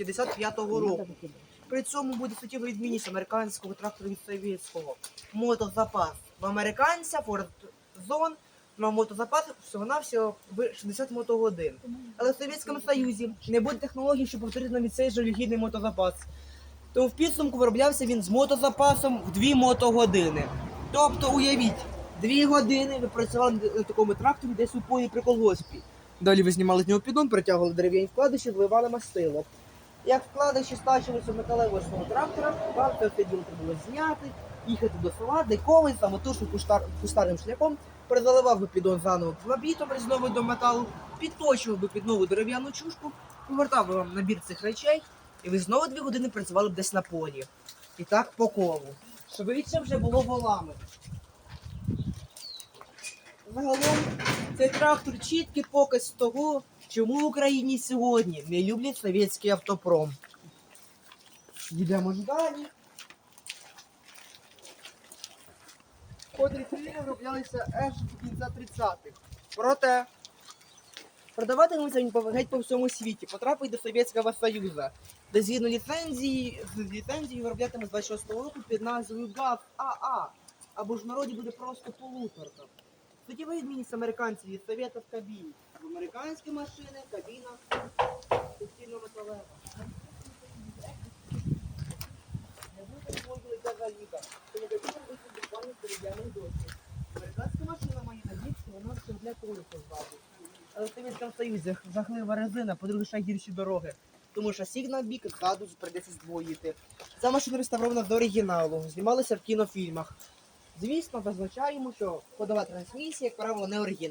55-го року. При цьому буде суттєва відмінність американського трактору від совєтського. Мотозапас. В американця Ford Zone на мотозапас всього-навсього 60 мотогодин. Але в Совєтському Союзі не буде технологій, щоб повторити навіть цей жалюгідний мотозапас. Тому в підсумку вироблявся він з мотозапасом в 2 мотогодини. Тобто, уявіть, 2 години ви працювали на такому тракторі десь у полі при колгоспі. Далі ви знімали з нього піддон, притягували дерев'яні вкладиші, вливали мастило. Як вкладиші стачилися свого трактора, це треба було зняти, їхати до села, де коваль самотужки куштар, кустарним шляхом перезаливав би піддон заново різновид до металу, підточував би під нову дерев'яну чушку, повертав би вам набір цих речей, і ви знову дві години працювали б десь на полі. І так по колу. Швидше вже було волами. Загалом цей трактор чіткий показ того, чому в Україні сьогодні не люблять совєтський автопром. Йдемо ж далі. Котрі фільми вироблялися аж до кінця 30-х. Проте продаватимуться геть по всьому світі, потрапить до Совєтського Союзу, де згідно ліцензії, з ліцензії вироблятиме з 26-го року під назвою ГАЗ АА, або ж в народі буде просто полуторка. Суттєва відмінність американців від совєтів кабін. В американські машини кабіна суцільно металева. Не буде можливо ця галіка, тому кабіна буде буквально з досвід. Американська машина має надію, вона все для колеса ззаду. Але в Совєтському Союзі жахлива резина, по-друге, ще гірші дороги. Тому що сігнал бік ззаду прийдеться здвоїти. Ця машина реставрована з оригіналу, знімалася в кінофільмах. Звісно, зазначаємо, що ходова трансмісія, як правило, не оригінальна.